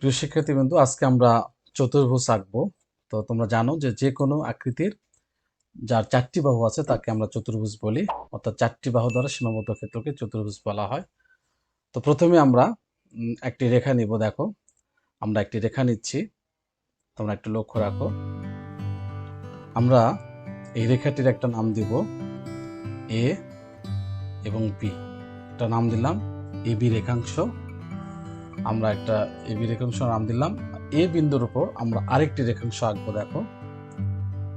প্রিয় শিক্ষার্থীবৃন্দ, আজকে আমরা চতুর্ভুজ আঁকবো। তো তোমরা জানো যে যে কোনো আকৃতির যার চারটি বাহু আছে তাকে আমরা চতুর্ভুজ বলি। অর্থাৎ চারটি বাহু দ্বারা সীমাবদ্ধ ক্ষেত্রকে চতুর্ভুজ বলা হয়। তো প্রথমে আমরা একটি রেখা নিব, দেখো। আমরা একটি রেখা নিচ্ছি। তোমরা একটু লক্ষ্য রাখো। আমরা এই রেখাটির একটা নাম দিব, এ এবং বি। একটা নাম দিলাম, এ বি রেখাংশ। আমরা একটা এবি রেখাংশ নাম দিলাম। এ বিন্দুর উপর আমরা আরেকটি রেখাংশ আঁকবো, দেখো।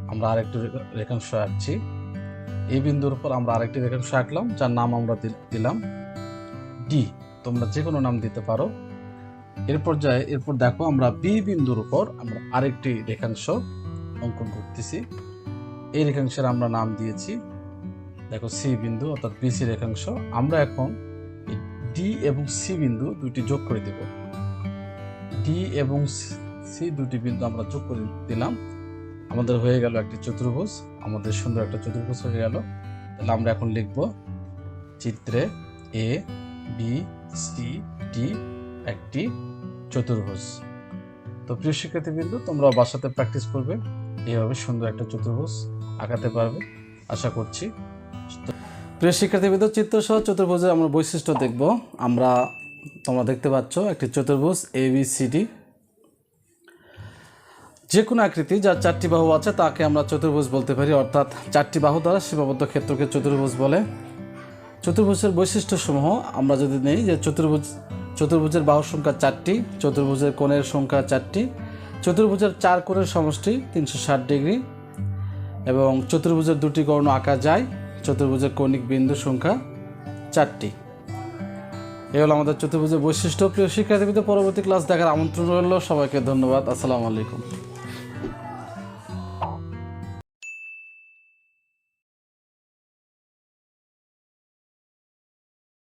আমরা আরেকটি রেখাংশ আঁকছি। এ বিন্দুর উপর আমরা আরেকটি রেখাংশ আঁকলাম, যার নাম আমরা দিল- দিলাম ডি তোমরা যে কোনো নাম দিতে পারো। এরপর যায় এরপর দেখো, আমরা বি বিন্দুর উপর আমরা আরেকটি রেখাংশ অঙ্কন করতেছি। এই রেখাংশের আমরা নাম দিয়েছি। দেখো সি বিন্দু, অর্থাৎ বিসি রেখাংশ। আমরা এখন ডি এবং সি বিন্দু দুটি যোগ করে দেব। ডি এবং সি দুটি বিন্দু আমরা যোগ করে দিলাম। আমাদের হয়ে গেল একটি চতুর্ভুজ। আমাদের সুন্দর একটা চতুর্ভুজ হয়ে গেল। তাহলে আমরা এখন লিখব চিত্রে এ বি সি ডি একটি চতুর্ভুজ। তো প্রিয় শিক্ষার্থীবৃন্দ তোমরা বাসাতে প্র্যাকটিস করবে। এইভাবে সুন্দর একটা চতুর্ভুজ আঁকাতে পারবে। আশা করছি প্রিয় শিক্ষার্থীবৃন্দ, চিত্রসহ চতুর্ভুজের আমরা বৈশিষ্ট্য দেখব। আমরা তোমরা দেখতে পাচ্ছ একটি চতুর্ভুজ এ বি সি ডি যে কোনো আকৃতি, যার চারটি বাহু আছে, তাকে আমরা চতুর্ভুজ বলতে পারি। অর্থাৎ চারটি বাহু দ্বারা সীমাবদ্ধ ক্ষেত্রকে চতুর্ভুজ বলে। চতুর্ভুজের বৈশিষ্ট্যসমূহ আমরা যদি নেই, যে চতুর্ভুজ, চতুর্ভুজের বাহুর সংখ্যা চারটি, চতুর্ভুজের কোণের সংখ্যা চারটি, চতুর্ভুজের চার কোণের সমষ্টি তিনশো ষাট ডিগ্রি, এবং চতুর্ভুজের দুটি কর্ণ আঁকা যায় চতুর্ভুজের কৌণিক বিন্দু সংখ্যা চারটি। এ হলো আমাদের চতুর্ভুজের বৈশিষ্ট্য। প্রিয় শিক্ষার্থীদের পরবর্তী ক্লাস দেখার আমন্ত্রণ রইল। সবাইকে ধন্যবাদ। আসসালামু আলাইকুম।